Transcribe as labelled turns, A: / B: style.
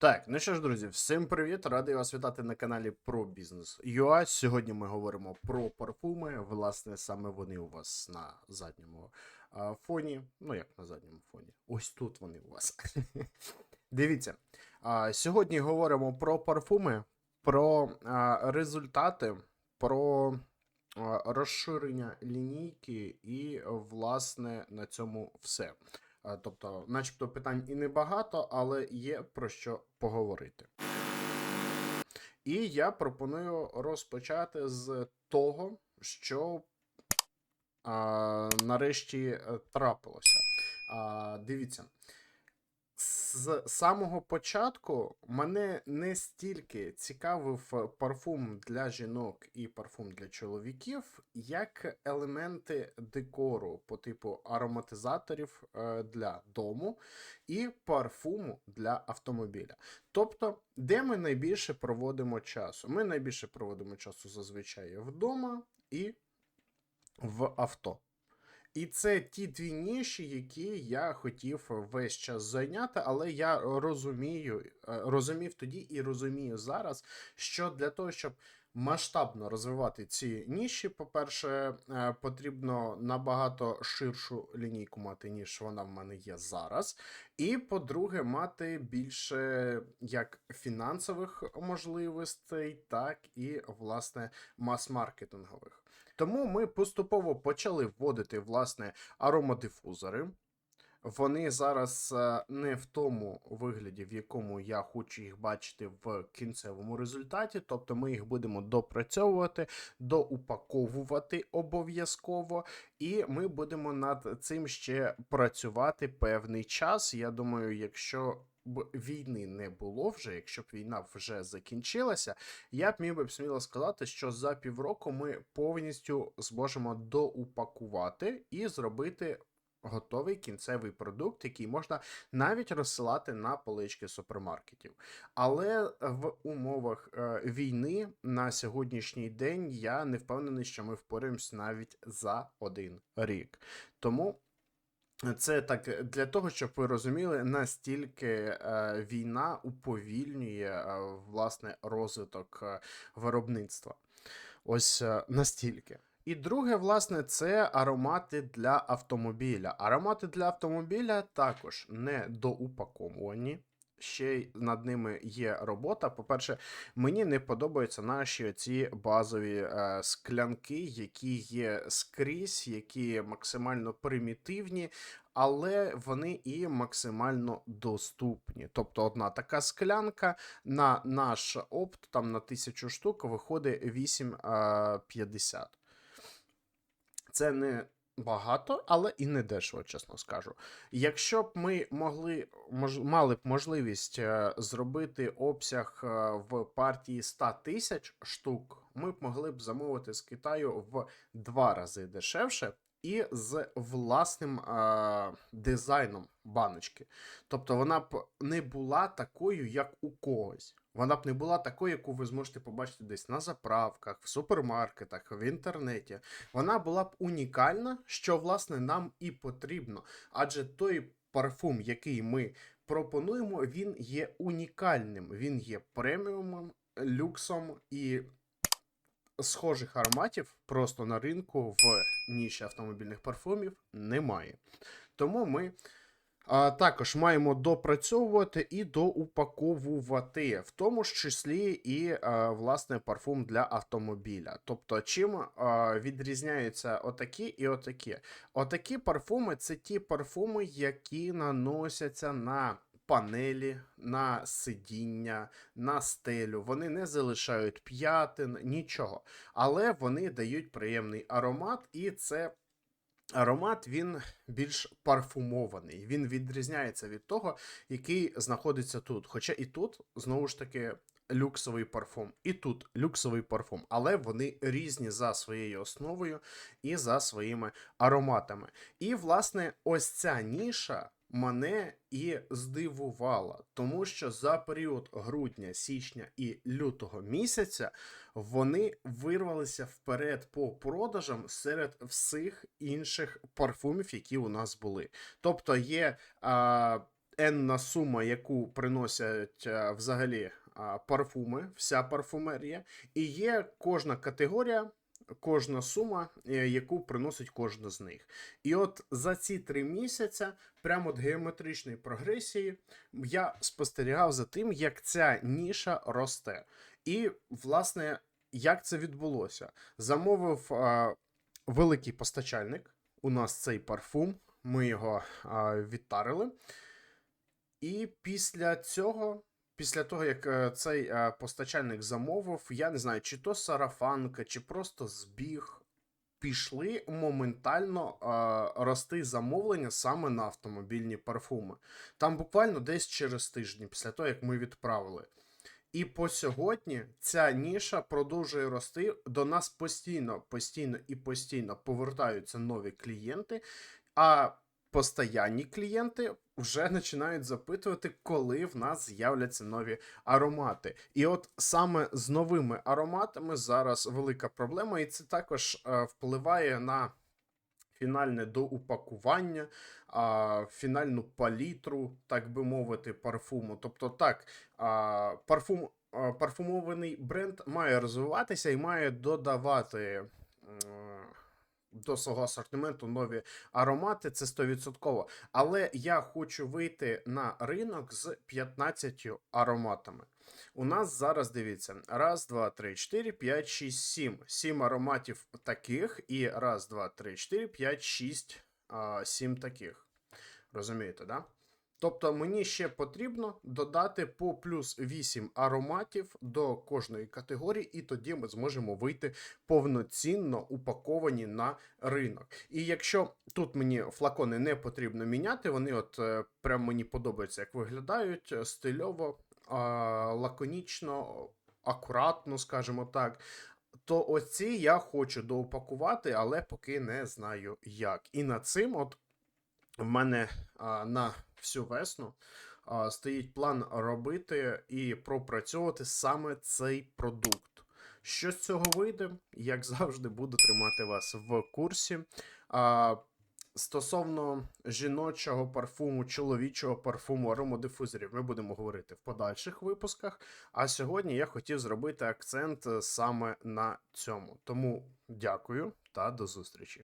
A: Так, ну що ж, друзі, всім привіт! Радий вас вітати на каналі про бізнес UA. Сьогодні ми говоримо про парфуми. Власне, саме вони у вас на задньому а, фоні. Ну, як на задньому фоні? Ось тут вони у вас. Дивіться. А, сьогодні говоримо про парфуми, про а, результати, про а, розширення лінійки, і, власне, на цьому все. А, Тобто, начебто питань і небагато, але є про що поговорити. І я пропоную розпочати з того, що а, нарешті е, трапилося. А, дивіться. З самого початку мене не стільки цікавив парфум для жінок і парфум для чоловіків, як елементи декору по типу ароматизаторів е, для дому і парфуму для автомобіля. Тобто, де ми найбільше проводимо часу? Ми найбільше проводимо часу зазвичай вдома і в авто. І це ті дві ніші, які я хотів весь час зайняти, але я розумію, е, розумів тоді і розумію зараз, що для того, щоб масштабно розвивати ці ніші, по-перше, е, потрібно набагато ширшу лінійку мати, ніж вона в мене є зараз. І по-друге, мати більше як фінансових можливостей, так і власне мас-маркетингових. Тому ми поступово почали вводити власне аромадифузори. Вони зараз е, не в тому вигляді, в якому я хочу їх бачити в кінцевому результаті. Тобто ми їх будемо допрацьовувати, доупаковувати обов'язково, і ми будемо над цим ще працювати певний час. Я думаю, якщо б війни не було вже, якщо б війна вже закінчилася, я б міг би сміло сказати, що за півроку ми повністю зможемо доупакувати і зробити. Готовий кінцевий продукт, який можна навіть розсилати на полички супермаркетів. Але в умовах е, війни на сьогоднішній день я не впевнений, що ми впораємось навіть за один рік. Тому це так для того, щоб ви розуміли, настільки е, війна уповільнює е, власне розвиток е, виробництва. Ось е, настільки. І друге, власне, це аромати для автомобіля. Аромати для автомобіля також не доупаковані. Ще над ними є робота. По-перше, мені не подобаються наші ці базові е, склянки, які є скрізь, які максимально примітивні, але вони і максимально доступні. Тобто, одна така склянка на наш опт, там на тисячу штук, виходить 8,50. Це не багато, але і не дешево, чесно скажу. Якщо б ми могли мож, мали б можливість е, зробити обсяг е, в партії 100 тисяч штук, ми б могли б замовити з Китаю в два рази дешевше. І з власним е, дизайном баночки. Тобто вона б не була такою, як у когось. Вона б не була такою, яку ви зможете побачити десь на заправках, в супермаркетах, в інтернеті. Вона була б унікальна, що власне нам і потрібно. Адже той парфум, який ми пропонуємо, він є унікальним. Він є преміумом, люксом і схожих ароматів просто на ринку в ніші автомобільних парфумів немає. Тому ми. А, також маємо допрацьовувати і доупаковувати, в тому ж числі і власне парфум для автомобіля. Тобто, чим відрізняються отакі і отакі. Отакі парфуми це ті парфуми, які наносяться на панелі, на сидіння, на стелю. Вони не залишають п'ятин, нічого. Але вони дають приємний аромат, і це. Аромат він більш парфумований. Він відрізняється від того, який знаходиться тут. Хоча і тут, знову ж таки, люксовий парфум, і тут люксовий парфум, але вони різні за своєю основою і за своїми ароматами. І, власне, ось ця ніша мене і здивувала, тому що за період грудня, січня і лютого місяця вони вирвалися вперед по продажам серед всіх інших парфумів, які у нас були. Тобто є. А, енна сума, яку приносять е, взагалі а, парфуми, вся парфумерія, і є кожна категорія, кожна сума, е, яку приносить кожна з них. І от за ці три місяці, прямо от геометричної прогресії, я спостерігав за тим, як ця ніша росте. І, власне, як це відбулося? Замовив а, великий постачальник. У нас цей парфум, ми його а, відтарили. І після цього, після того, як е, цей е, постачальник замовив, я не знаю, чи то сарафанка, чи просто збіг, пішли моментально е, рости замовлення саме на автомобільні парфуми. Там буквально десь через тиждень, після того, як ми відправили. І по сьогодні ця ніша продовжує рости. До нас постійно, постійно і постійно повертаються нові клієнти. А постоянні клієнти вже починають запитувати, коли в нас з'являться нові аромати. І от саме з новими ароматами зараз велика проблема, і це також е, впливає на фінальне доупакування, а, фінальну палітру, так би мовити, парфуму. Тобто, так, а, парфум, парфумований бренд має розвиватися і має додавати. До свого асортименту нові аромати, це 100%. Але я хочу вийти на ринок з 15 ароматами. У нас зараз дивіться: раз, два, три, чотири, п'ять, шість, сім. Сім ароматів таких, і раз, два, три, чотири, п'ять, шість, сім таких. Розумієте, да? Тобто мені ще потрібно додати по плюс 8 ароматів до кожної категорії, і тоді ми зможемо вийти повноцінно упаковані на ринок. І якщо тут мені флакони не потрібно міняти, вони от е, прям мені подобаються, як виглядають е, стильово, лаконічно, акуратно, скажімо так. То оці я хочу доупакувати, але поки не знаю як. І над цим, от в мене на всю весну стоїть план робити і пропрацьовувати саме цей продукт. Що з цього вийде, як завжди, буду тримати вас в курсі. Стосовно жіночого парфуму, чоловічого парфуму, аромодифузорів, ми будемо говорити в подальших випусках. А сьогодні я хотів зробити акцент е, саме на цьому. Тому дякую та до зустрічі.